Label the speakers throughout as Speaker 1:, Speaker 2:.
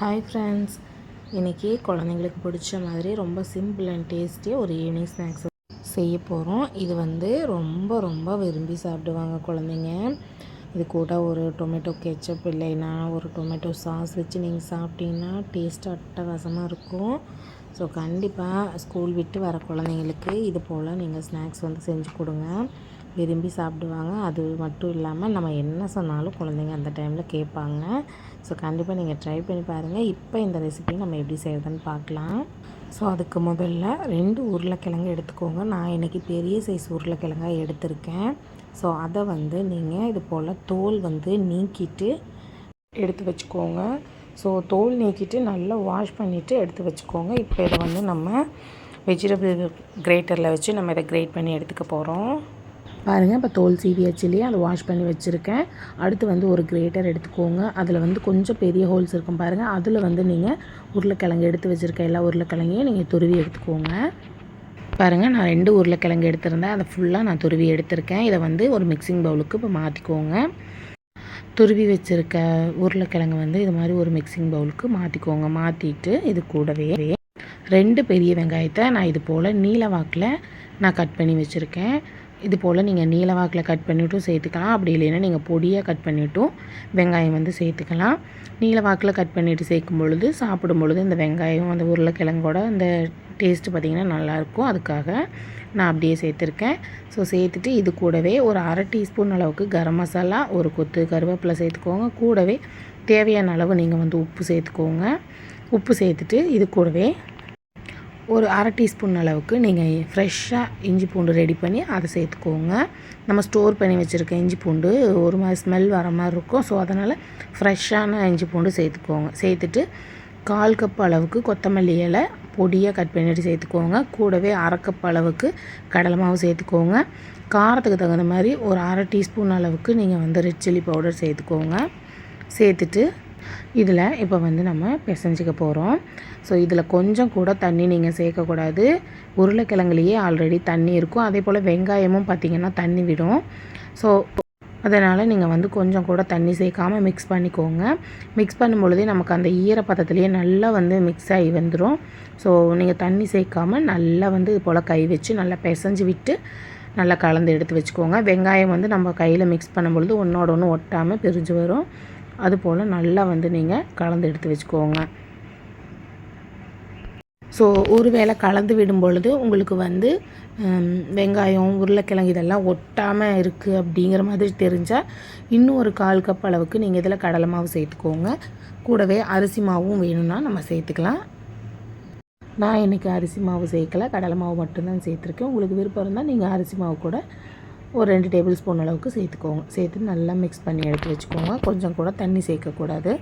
Speaker 1: Hi friends இன்றைக்கி குழந்தைங்களுக்கு பிடிச்ச மாதிரி ரொம்ப சிம்பிள் அண்ட் டேஸ்டியாக ஒரு ஈவினிங் ஸ்நாக்ஸ் செய்ய போகிறோம் இது வந்து ரொம்ப ரொம்ப விரும்பி சாப்பிடுவாங்க குழந்தைங்க. இது கூட ஒரு டொமேட்டோ கெச்சப் இல்லைன்னா ஒரு டொமேட்டோ சாஸ் வச்சு நீங்கள் சாப்பிட்டீங்கன்னா டேஸ்ட் அட்டகாசமாக இருக்கும். ஸோ கண்டிப்பாக ஸ்கூல் விட்டு வர குழந்தைங்களுக்கு இது போல் நீங்கள் ஸ்நாக்ஸ் வந்து செஞ்சு கொடுங்க. விரும்பி சாப்பிடுவாங்க. அது மட்டும் இல்லாமல் நம்ம என்ன சொன்னாலும் குழந்தைங்க அந்த டைமில் கேட்பாங்க. ஸோ கண்டிப்பாக நீங்கள் ட்ரை பண்ணி பாருங்கள் இப்போ இந்த ரெசிபி நம்ம எப்படி செய்கிறதுன்னு பார்க்கலாம். ஸோ அதுக்கு முதல்ல ரெண்டு உருளைக்கிழங்கு எடுத்துக்கோங்க. நான் இன்றைக்கி பெரிய சைஸ் உருளைக்கிழங்காக எடுத்திருக்கேன். ஸோ அதை வந்து நீங்கள் இது போல் தோல் வந்து நீக்கிட்டு எடுத்து வச்சுக்கோங்க. ஸோ தோல் நீக்கிட்டு நல்லா வாஷ் பண்ணிவிட்டு எடுத்து வச்சுக்கோங்க. இப்போ இதை வந்து நம்ம வெஜிடபிள் கிரேட்டரில் வச்சு நம்ம இதை கிரேட் பண்ணி எடுத்துக்க போகிறோம் பாருங்கள் இப்போ தோல் சீவியாச்சு இல்லையா அதை வாஷ் பண்ணி வச்சுருக்கேன். அடுத்து வந்து ஒரு கிரேட்டர் எடுத்துக்கோங்க. அதில் வந்து கொஞ்சம் பெரிய ஹோல்ஸ் இருக்கும் பாருங்கள் அதில் வந்து நீங்கள் உருளைக்கிழங்கு எடுத்து வச்சுருக்க எல்லா உருளைக்கிழங்கையும் நீங்கள் துருவி எடுத்துக்கோங்க. பாருங்கள் நான் ரெண்டு உருளைக்கிழங்கு எடுத்திருந்தேன். அதை ஃபுல்லாக நான் துருவி எடுத்திருக்கேன். இதை வந்து ஒரு மிக்சிங் பவுலுக்கு இப்போ மாற்றிக்கோங்க துருவி வச்சுருக்க உருளைக்கிழங்கு வந்து இது மாதிரி ஒரு மிக்சிங் பவுலுக்கு மாற்றிக்கோங்க மாற்றிட்டு இது கூடவே ரெண்டு பெரிய வெங்காயத்தை நான் இது போல் நீல வாக்கில் நான் கட் பண்ணி வச்சுருக்கேன். இது போல் நீங்கள் நீல வாக்கில் கட் பண்ணிவிட்டும் சேர்த்துக்கலாம். அப்படி இல்லைன்னா நீங்கள் பொடியாக கட் பண்ணிவிட்டும் வெங்காயம் வந்து சேர்த்துக்கலாம். நீல வாக்கில் கட் பண்ணிவிட்டு சேர்க்கும் பொழுது சாப்பிடும் பொழுது இந்த வெங்காயம் அந்த உருளைக்கிழங்கோட அந்த டேஸ்ட்டு பார்த்திங்கன்னா நல்லாயிருக்கும். அதுக்காக நான் அப்படியே சேர்த்துருக்கேன். ஸோ சேர்த்துட்டு இது கூடவே ஒரு அரை டீஸ்பூன் அளவுக்கு கரம் மசாலா ஒரு கொத்து கருவேப்பிலை சேர்த்துக்கோங்க. கூடவே தேவையான அளவு நீங்கள் வந்து உப்பு சேர்த்துக்கோங்க. உப்பு சேர்த்துட்டு இது கூடவே ஒரு அரை டீஸ்பூன் அளவுக்கு நீங்கள் ஃப்ரெஷ்ஷாக இஞ்சி பூண்டு ரெடி பண்ணி அதை சேர்த்துக்கோங்க. நம்ம ஸ்டோர் பண்ணி வச்சுருக்க இஞ்சி பூண்டு ஒரு மாதிரி ஸ்மெல் வர மாதிரி இருக்கும். ஸோ அதனால் ஃப்ரெஷ்ஷான இஞ்சி பூண்டு சேர்த்துக்கோங்க. சேர்த்துட்டு கால் கப் அளவுக்கு கொத்தமல்லி இலை பொடியாக கட் பண்ணிட்டு சேர்த்துக்கோங்க. கூடவே அரை கப் அளவுக்கு கடலை மாவு சேர்த்துக்கோங்க. காரத்துக்கு தகுந்த மாதிரி ஒரு அரை டீஸ்பூன் அளவுக்கு நீங்கள் வந்து ரெட் சில்லி பவுடர் சேர்த்துக்கோங்க. சேர்த்துட்டு இதில் இப்போ வந்து நம்ம பிசைஞ்சிக்க போகிறோம். ஸோ இதில் கொஞ்சம் கூட தண்ணி நீங்கள் சேர்க்கக்கூடாது. உருளைக்கிழங்குலேயே ஆல்ரெடி தண்ணி இருக்கும். அதே போல் வெங்காயமும் பார்த்திங்கன்னா தண்ணி விடும். ஸோ அதனால் நீங்கள் வந்து கொஞ்சம் கூட தண்ணி சேர்க்காமல் மிக்ஸ் பண்ணிக்கோங்க. மிக்ஸ் பண்ணும்பொழுதே நமக்கு அந்த ஈரப்பதத்துலேயே நல்லா வந்து மிக்ஸ் ஆகி வந்துடும். ஸோ நீங்கள் தண்ணி சேர்க்காமல் நல்லா வந்து இது போல் கை வச்சு நல்லா பிசைஞ்சு விட்டு நல்லா கலந்து எடுத்து வச்சுக்கோங்க. வெங்காயம் வந்து நம்ம கையில் மிக்ஸ் பண்ணும்பொழுது ஒன்றோட ஒன்று ஒட்டாமல் பிரிஞ்சு வரும். அதுபோல் நல்லா வந்து நீங்கள் கலந்து எடுத்து வச்சுக்கோங்க. ஸோ ஒரு வேளை கலந்து விடும் பொழுது உங்களுக்கு வந்து வெங்காயம் உருளைக்கிழங்கு இதெல்லாம் ஒட்டாமல் இருக்குது அப்படிங்கிற மாதிரி தெரிஞ்சால் இன்னும் ஒரு கால் கப் அளவுக்கு நீங்கள் இதில் கடலை மாவு சேர்த்துக்கோங்க. கூடவே அரிசி மாவும் வேணும்னா நம்ம சேர்த்துக்கலாம். நான் இன்றைக்கி அரிசி மாவு சேர்க்கலை. கடலை மாவு மட்டும்தான் சேர்த்துருக்கேன். உங்களுக்கு விருப்பம் இருந்தால் நீங்கள் அரிசி மாவு கூட ஒரு ரெண்டு டேபிள் ஸ்பூன் அளவுக்கு சேர்த்துக்கோங்க. சேர்த்து நல்லா மிக்ஸ் பண்ணி எடுத்து வச்சுக்கோங்க. கொஞ்சம் கூட தண்ணி சேர்க்கக்கூடாது.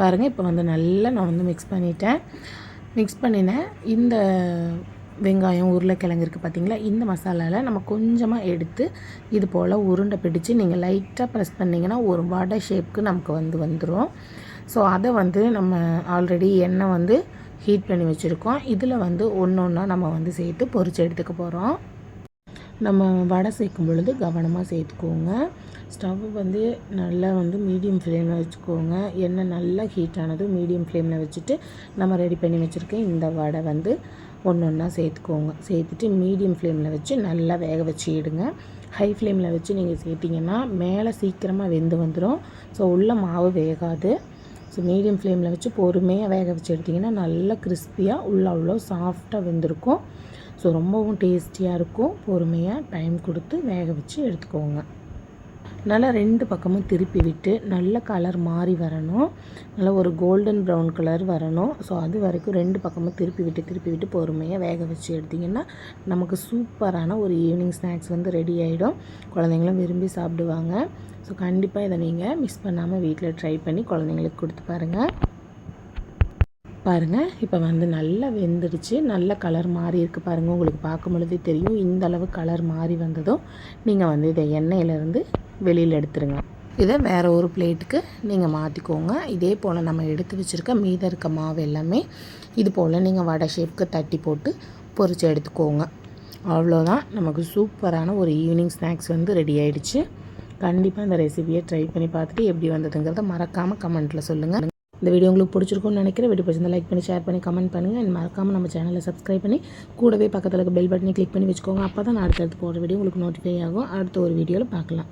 Speaker 1: பாருங்கள் இப்போ வந்து நல்லா நான் வந்து மிக்ஸ் பண்ணிட்டேன். மிக்ஸ் பண்ணினேன் இந்த வெங்காயம் உருளைக்கிழங்கு இருக்குது பார்த்தீங்களா இந்த மசாலாவில் நம்ம கொஞ்சமாக எடுத்து இது போல் உருண்டை பிடிச்சி நீங்கள் லைட்டாக ப்ரெஸ் பண்ணிங்கன்னா ஒரு வடை ஷேப்புக்கு நமக்கு வந்து வந்துடும் ஸோ அதை வந்து நம்ம ஆல்ரெடி எண்ணெய் வந்து ஹீட் பண்ணி வச்சுருக்கோம். இதில் வந்து ஒன்று ஒன்றா நம்ம வந்து சேர்த்து பொறிச்சு எடுத்துக்க போகிறோம் நம்ம வடை சேர்க்கும் பொழுது கவனமாக சேர்த்துக்கோங்க. ஸ்டவ் வந்து நல்லா வந்து மீடியம் ஃப்ளேமில் வச்சுக்கோங்க. எண்ணெய் நல்லா ஹீட் ஆனதும் மீடியம் ஃப்ளேமில் வச்சுட்டு நம்ம ரெடி பண்ணி வச்சுருக்கேன் இந்த வடை வந்து ஒன்று ஒன்றா சேர்த்துக்கோங்க. சேர்த்துட்டு மீடியம் ஃப்ளேமில் வச்சு நல்லா வேக வச்சு ஹை ஃப்ளேமில் வச்சு நீங்கள் சேர்த்திங்கன்னா மேலே சீக்கிரமாக வெந்து வந்துடும் ஸோ உள்ள மாவு வேகாது. ஸோ மீடியம் ஃப்ளேமில் வச்சு பொறுமையாக வேக வச்சு எடுத்திங்கன்னா நல்லா கிறிஸ்பியாக உள்ள அவ்வளோ சாஃப்டாக வெந்திருக்கும். ஸோ ரொம்பவும் டேஸ்டியாக இருக்கும். பொறுமையாக டைம் கொடுத்து வேக வச்சு எடுத்துக்கோங்க. நல்லா ரெண்டு பக்கமும் திருப்பி விட்டு நல்ல கலர் மாறி வரணும். நல்லா ஒரு கோல்டன் ப்ரௌன் கலர் வரணும். ஸோ அது வரைக்கும் ரெண்டு பக்கமும் திருப்பி விட்டு திருப்பி விட்டு பொறுமையாக வேக வச்சு எடுத்திங்கன்னா நமக்கு சூப்பரான ஒரு ஈவினிங் ஸ்நாக்ஸ் வந்து ரெடி ஆகிடும் குழந்தைங்களும் விரும்பி சாப்பிடுவாங்க. ஸோ கண்டிப்பாக இதை நீங்கள் மிஸ் பண்ணாமல் வீட்டில் ட்ரை பண்ணி குழந்தைங்களுக்கு கொடுத்து பாருங்கள் பாருங்கள் இப்போ வந்து நல்லா வெந்துடுச்சு. நல்ல கலர் மாறி இருக்குது பாருங்கள் உங்களுக்கு பார்க்கும் பொழுதே தெரியும். இந்த அளவு கலர் மாறி வந்ததும் நீங்கள் வந்து இதை எண்ணெயிலேருந்து வெளியில் எடுத்துருங்க. இதை வேறு ஒரு பிளேட்டுக்கு நீங்கள் மாற்றிக்கோங்க இதே போல் நம்ம எடுத்து வச்சுருக்க மீதம் இருக்க மாவு எல்லாமே இது போல் நீங்கள் வடை ஷேப்புக்கு தட்டி போட்டு பொறிச்சு எடுத்துக்கோங்க. அவ்வளோதான் நமக்கு சூப்பரான ஒரு ஈவினிங் ஸ்நாக்ஸ் வந்து ரெடி ஆகிடுச்சு கண்டிப்பாக இந்த ரெசிபியை ட்ரை பண்ணி பார்த்துட்டு எப்படி வந்ததுங்கிறத மறக்காமல் கமெண்ட்டில் சொல்லுங்கள் இந்த வீடியோ உங்களுக்கு பிடிச்சிருக்கும்னு நினைக்கிறேன். வீடியோ பிடிச்சிருந்தா லைக் பண்ணி ஷேர் பண்ணி கமெண்ட் பண்ணுங்கள் அண்ட் மறக்காமல் நம்ம சேனலை சப்ஸ்கிரைப் பண்ணி கூடவே பக்கத்தில் இருக்க பெல் பட்டனை கிளிக் பண்ணி வச்சுக்கோங்க. அப்போ தான் நான் அடுத்தடுத்து போடுற வீடியோ உங்களுக்கு நோட்டிஃபை ஆகும். அடுத்த ஒரு வீடியோவில் பார்க்கலாம்.